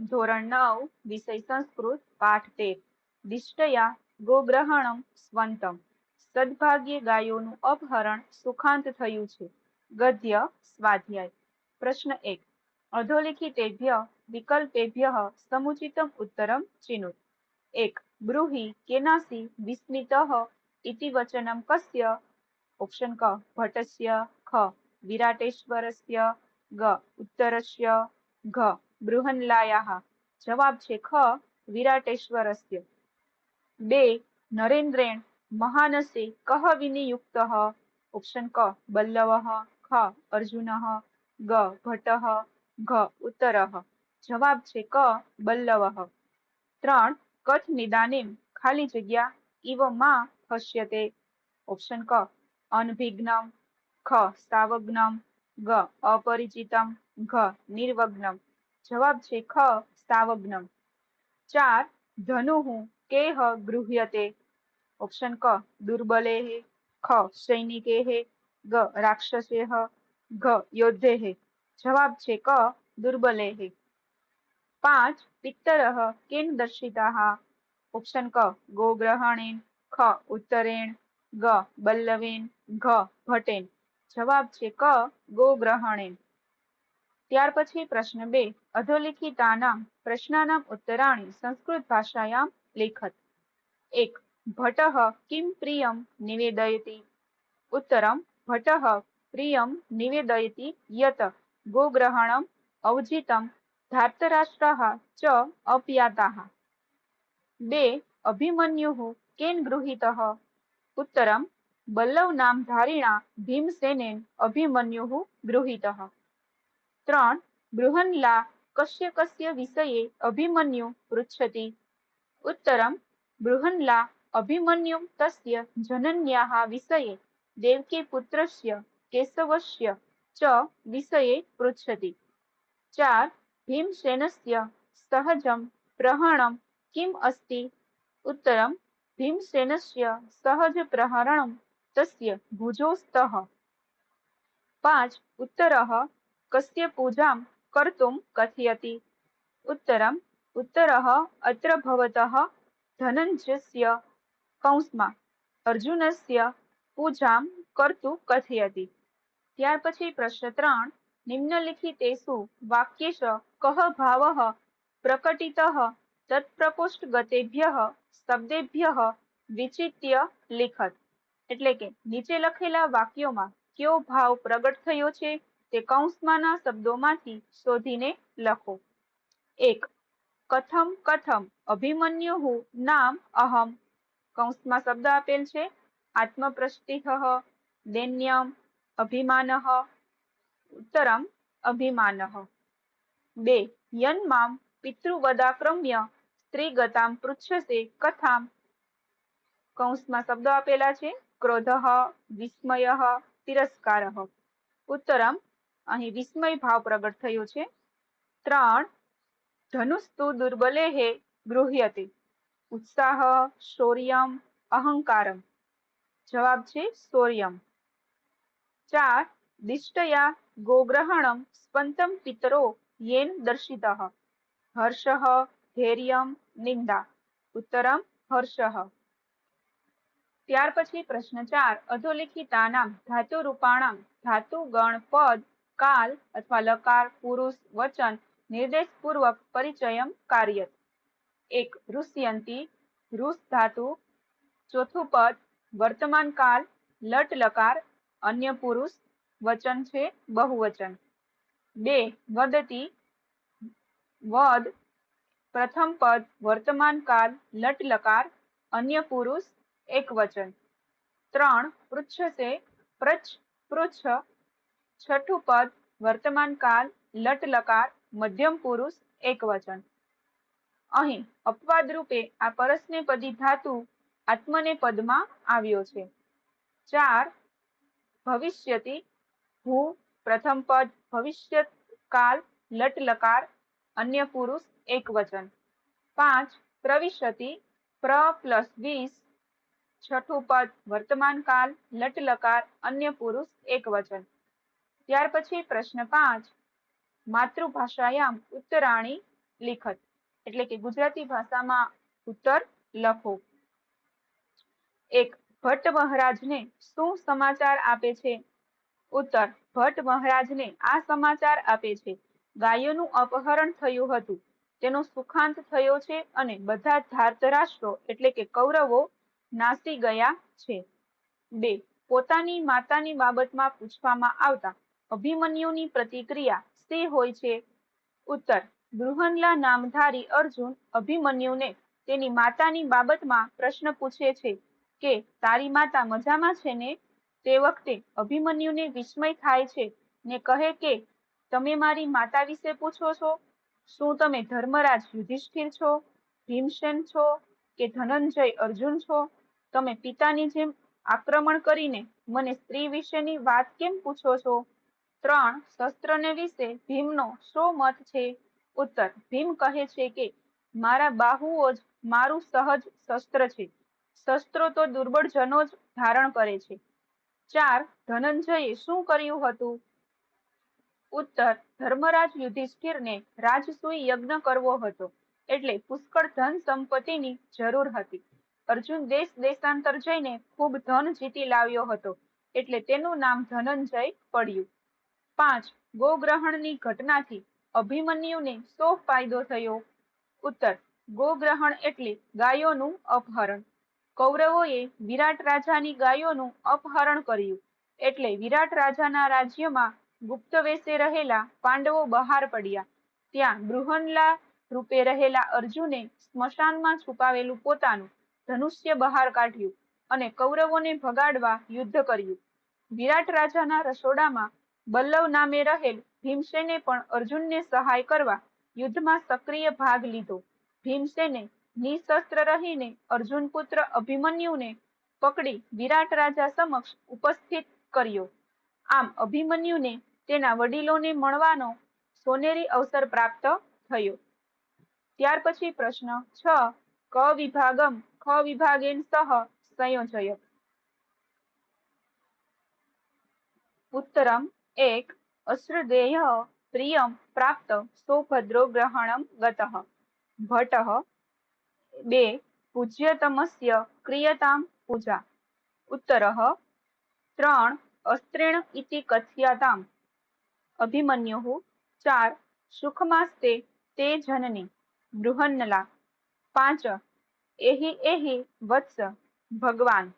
ધોરણ નવ, વિષય સંસ્કૃત, પાઠ તેર દિષ્ટયા ગોગ્રહણમ, સ્વંતમ. સદભાગ્યે ગાયોનું અપહરણ સુખાંત થયું છે. ગદ્ય, સ્વાધ્યાય. પ્રશ્ન એક. અધોલિખિતેભ્ય, વિકલ્પેભ્ય, સમુચિતમ ઉત્તરમ ચિનુ એક. બ્રૂહિ, કેનાસી, વિસ્મિત ઇતિ વચનમ કસ્ય. ઓપ્શન ક. ભટ્ટસ્ય, ખ. વિરાટેશ્વરસ્ય, ગ. ઉત્તરસ્ય, ઘ. બૃહન્લાયા જવાબ છે ખ, વિરાટેશ્વરસ્ય. બે, નરેન્દ્રેણ, મહાનસે કહ વિનિયુક્ત? ઓપ્શન ક, બલ્લવ, ખ, અર્જુન, ગ, ભટ્ટ, ઘ, ઉત્તર. જવાબ છે ક, બલ્લવ. ત્રણ કથ નિદાનિમ, ખાલી જગ્યા ઇવમાં હસ્યતે ઓપ્શન ક અનભિજ્ઞમ ખ સાવજ્ઞમ ગ, અપરિચિતમ, ઘ, નિર્વગ્નમ. જવાબ છે ખ સાવજ્ઞમ ચાર ધનુહુ કેહ ગૃહ્યતે. ઓપ્શન ક દુર્બલે ખ સૈનિકે ગ રાક્ષસે ઘ યોદ્ધે જવાબ છે ક દુર્બલે પાંચ, પિત્તર કેન દર્શિતા ઓપ્શન ક, ગોગ્રહણેન. ખ, ઉત્તરેણ. ગ, બલ્લવેન. ઘ, ભટેન. જવાબ છે ક, ગોગ્રહણેન. ત્યાર પછી પ્રશ્ન બે. અધોલિખિતાના પ્રશ્નાનામ ઉત્તરાણી સંસ્કૃત ભાષાયામ લેખત. એક. ભટ્ટ કિમ પ્રિયમ નિવેદયતિ. ઉત્તરમ. ભટ્ટ પ્રિયમ નિવેદયતિ યત. ગોગ્રહણમ અવજિતમ ધાર્તરાષ્ટ્રાः ચ અપ્યાતા. બે. અભિમન્યુः કેન ગૃહીતः. ઉત્તરમ. બલ્લવ નામ ધારિણા ભીમસેનેન અભિમન્યુः ગૃહીતः. त्रण बृहन्ला कस्य कस्य विषये अभिमन्यु पृच्छति उत्तरं बृहन्ला अभिमन्यु तस्य जनन्याः विषय देवके पुत्रस्य केशवस्य च विषये पृच्छति चार भीमसेनस्य सहजं प्रहरणं किम् अस्ति उत्तरं भीमसेनस्य सहजप्रहरणं तस्य भुजोस्तः पाँच उत्तरः કસ્ય પૂજામ કર્તુમ કથયતિ ઉત્તરમ ઉત્તરઃ અત્ર ભવતઃ ધનંજયસ્ય કૌંસમાં અર્જુનસ્ય પૂજામ કર્તુ કથયતિ ત્યાર પછી પ્રશ્ન ત્રણ નિમ્નલિખિતેસુ વાક્યેશ કહ ભાવ પ્રકટિત તત્પ્રકોષ્ઠ ગતેભ્ય શબ્દેભ્ય વિચિત્ય લિખત એટલે કે નીચે લખેલા વાક્યોમાં કયો ભાવ પ્રગટ થયો છે તે કૌંસમાંના શબ્દોમાંથી શોધીને લખો. એક, કથમ કથમ, અભિમન્યુ નામ, અહમ. કૌંસમાં શબ્દ આપેલ છે આત્મપ્રષ્ટિહ દૈન્યમ, અભિમાન. ઉત્તરમ, અભિમાન. બે, યન મામ પિતૃવદાક્રમ્ય, સ્ત્રીગતામ પૃચ્છસે કથામ. કૌંસમાં શબ્દો આપેલા છે, ક્રોધ, વિસ્મય, તિરસ્કાર. ઉત્તરમ અહીં વિસ્મય ભાવ પ્રગટ થયો છે. ત્રણ, ધનુસ્તુ દુર્બલે હે ગૃહ્યતે. ઉત્સાહ, શૌર્યમ, અહંકારમ. જવાબ છે શૌર્યમ. ચાર, દિષ્ટયા, ગોગ્રહણમ, સ્પંતમ પિતરો, યેન દર્શિત. હર્ષ, ધૈર્યમ, નિંદા. ઉત્તરમ, હર્ષ. ત્યાર પછી પ્રશ્ન ચાર, અધોલિખિતાનામ ધાતુ રૂપાણામ ધાતુ ગણ પદ કાલ અથવા લકાર પુરુષ વચન નિર્દેશ પૂર્વક પરિચયમ કાર્ય એક ઋષ્યંતી ઋષ ધાતુ ચોથું પદ વર્તમાન કાલ લટ લકાર અન્ય પુરુષ વચન છે બહુવચન બે વદતી વદ પ્રથમ પદ વર્તમાન કાલ લટ લકાર અન્ય પુરુષ એક વચન ત્રણ પૃચ્છસે પ્રચ્છ પૃચ્છ છઠ્ઠું પદ, વર્તમાન કાલ, લટ લકાર, મધ્યમ પુરુષ, એકવચન. અહીં અપવાદ રૂપે આ પરસ્ને પદી ધાતુ આત્મને પદમાં આવ્યો છે. ચાર, ભવિષ્યતિ, હું, પ્રથમ પદ, ભવિષ્ય, કાલ, લટ લકાર, અન્ય પુરુષ, એકવચન. પાંચ, પ્રવિશતિ, પ્ર પ્લસ વીસ, છઠ્ઠું પદ, વર્તમાન કાલ, લટ લકાર, અન્ય પુરુષ એક વચન ત્યાર પછી પ્રશ્ન પાંચ. માતૃભાષાયામ ઉત્તરાણી લિખત એટલે કે ગુજરાતી ભાષામાં ઉત્તર લખો. એક, ભટ્ટ મહારાજને શું સમાચાર આપે છે? ઉત્તર, ભટ્ટ મહારાજને આ સમાચાર આપે છે. ગાયોનું અપહરણ થયું હતું. તેનો સુખાંત થયો છે અને બધા ધાર્તરાષ્ટ્રો એટલે કે કૌરવો નાસી ગયા છે. બે, પોતાની માતાની બાબતમાં પૂછવામાં આવતા અભિમન્યુની પ્રતિક્રિયા તે હોય છે. ઉત્તર, બૃહનલા નામધારી અર્જુન અભિમન્યુને તેની માતાની બાબતમાં પ્રશ્ન પૂછે છે કે, તારી માતા મજામાં છે ને? તે વખતે અભિમન્યુને વિસ્મય થાય છે ને કહે કે, તમે મારી માતા વિશે પૂછો છો? શું તમે ધર્મરાજ યુધિષ્ઠિર છો? ભીમસેન છો? કે ધનંજય અર્જુન છો? તમે પિતાની જેમ આક્રમણ કરીને મને સ્ત્રી વિશેની વાત કેમ પૂછો છો? ત્રણ શસ્ત્રને વિશે ભીમનો શો મત છે? ઉત્તર, ભીમ કહે છે કે, મારા બાહુઓ જ મારું સહજ શસ્ત્ર છે. શસ્ત્રો તો દુર્બળ જનો જ ધારણ કરે છે. ચાર, ધનંજયે શું કર્યું હતું? ઉત્તર, ધર્મરાજ યુધિષ્ઠિરને રાજસૂય યજ્ઞ કરવો હતો, એટલે પુષ્કળ ધન સંપત્તિની જરૂર હતી. અર્જુન દેશ દેશાંતર જઈને ખૂબ ધન જીતી લાવ્યો હતો, એટલે તેનું નામ ધનંજય પડ્યું. પાંચ ગોગ્રહણની ઘટનાથી અભિમન્યુને શો ફાયદો થયો? ઉત્તર, ગોગ્રહણ એટલે ગાયોનું અપહરણ. કૌરવોએ વિરાટ રાજાની ગાયોનું અપહરણ કર્યું એટલે વિરાટ રાજાના રાજ્યમાં ગુપ્ત વેશે રહેલા પાંડવો બહાર પડ્યા. ત્યાં બૃહનલા રૂપે રહેલા અર્જુને સ્મશાનમાં છુપાવેલું પોતાનું ધનુષ્ય બહાર કાઢ્યું અને કૌરવોને ભગાડવા યુદ્ધ કર્યું. વિરાટ રાજાના રસોડામાં બલ્લવ નામે રહેલ ભીમસેને પણ અર્જુનને સહાય કરવા યુદ્ધમાં સક્રિય ભાગ લીધો. ભીમસેને નિશસ્ત્ર રહીને અર્જુન પુત્ર અભિમન્યુને પકડી વિરાટ રાજા સમક્ષ ઉપસ્થિત કર્યો. આમ અભિમન્યુને તેના વડીલોને મળવાનો સોનેરી અવસર પ્રાપ્ત થયો. ત્યાર પછી પ્રશ્ન છ, ક વિભાગમ, ખ વિભાગેન સહ સંયોજય ઉત્તરમ એક અશ્રુદેહ પ્રિયમ પ્રાપ્ત સૌભદ્રો ગ્રહણમ ગત ભટ્ટ બે પૂજ્યતમસ્ય ક્રિયતામ પૂજા ઉત્તર ત્રણ અસ્ત્રેણ ઇતિ કથ્યતામ અભિમન્યુ ચાર સુખમાસ્તે તે જનની બૃહન્નલા પાંચ એહી એહી વત્સ ભગવાન